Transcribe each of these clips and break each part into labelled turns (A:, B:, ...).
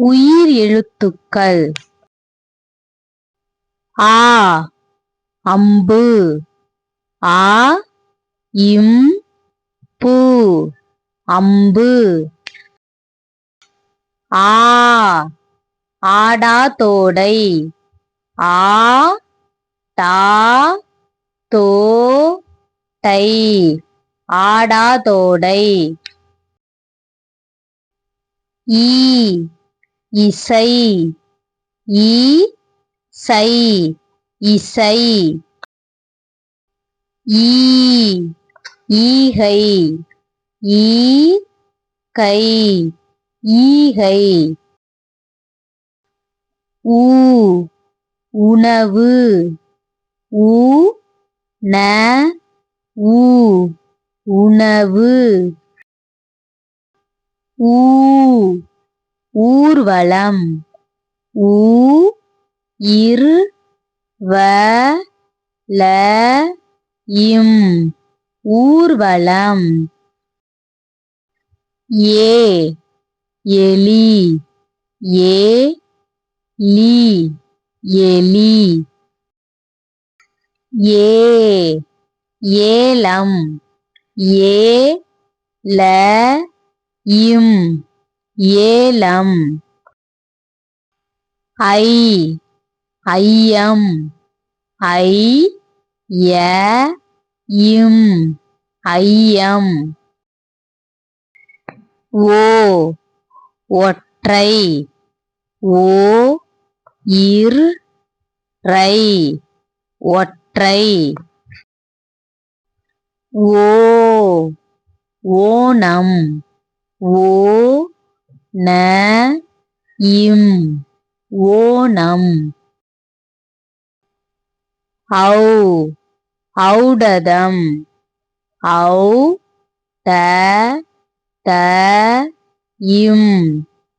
A: உயிர் எழுத்துக்கள். ஆ அம்பு. ஆ இம் பு. அம்பு. ஆ ஆடா தோடை. ஆ டா தோ டை. ஆடா தோடை. ஈ இசை. ஈ சை இசை. ஈ ஈகை. ஈ கை. ஈகை. ஊ உணவு. ஊ ந ஊ உணவு. ஊ ஊர்வலம். ஊ இரு வ ல இம். ஊர்வலம். ஏ எலி. ஏ லி. எலி. ஏ ஏலம். ஏ ல இம். ஏலம். ஐ ஐயம். ஐ ய இம். ஐயம். ஓ ஒற்றை. ஓ இர் ரை ஒற்றை. ஓ ஓணம். ஓ ந இம் ஓணம். ஔ ஔடதம். ஔ ட த இம்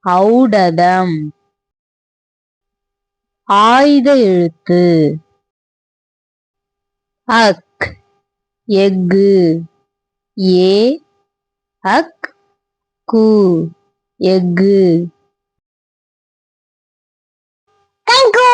A: ஔடதம். ஆயுத எழுத்து. அக் எஃகு. ஏ அக் கு. எஃகு தேங்க்யூ